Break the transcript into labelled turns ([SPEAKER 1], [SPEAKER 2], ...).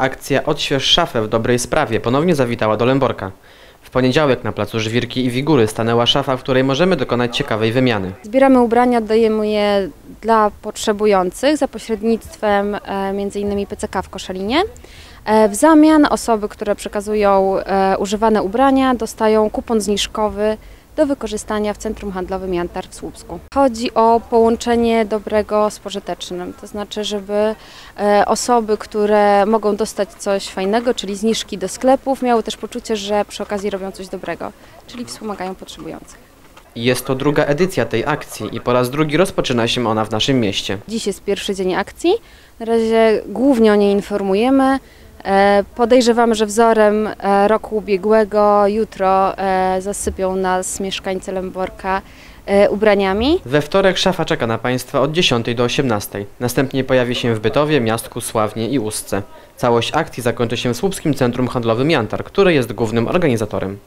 [SPEAKER 1] Akcja Odśwież szafę w dobrej sprawie ponownie zawitała do Lęborka. W poniedziałek na placu Żwirki i Wigury stanęła szafa, w której możemy dokonać ciekawej wymiany.
[SPEAKER 2] Zbieramy ubrania, dajemy je dla potrzebujących za pośrednictwem e, m.in. PCK w Koszalinie. E, W zamian osoby, które przekazują e, używane ubrania, dostają kupon zniżkowy do wykorzystania w Centrum Handlowym Jantar w Słupsku. Chodzi o połączenie dobrego z pożytecznym, to znaczy, żeby e, osoby, które mogą dostać coś fajnego, czyli zniżki do sklepów, miały też poczucie, że przy okazji robią coś dobrego, czyli wspomagają potrzebujących.
[SPEAKER 1] Jest to druga edycja tej akcji i po raz drugi rozpoczyna się ona w naszym mieście.
[SPEAKER 2] Dziś jest pierwszy dzień akcji. Na razie głównie o niej informujemy. E, Podejrzewamy, że wzorem e, roku ubiegłego jutro e, zasypią nas mieszkańcy Lęborka ubraniami.
[SPEAKER 1] We wtorek szafa czeka na Państwa od 10 do 18. Następnie pojawi się w Bytowie, Miastku, Sławnie i Ustce. Całość akcji zakończy się w Słupskim Centrum Handlowym Jantar, które jest głównym organizatorem.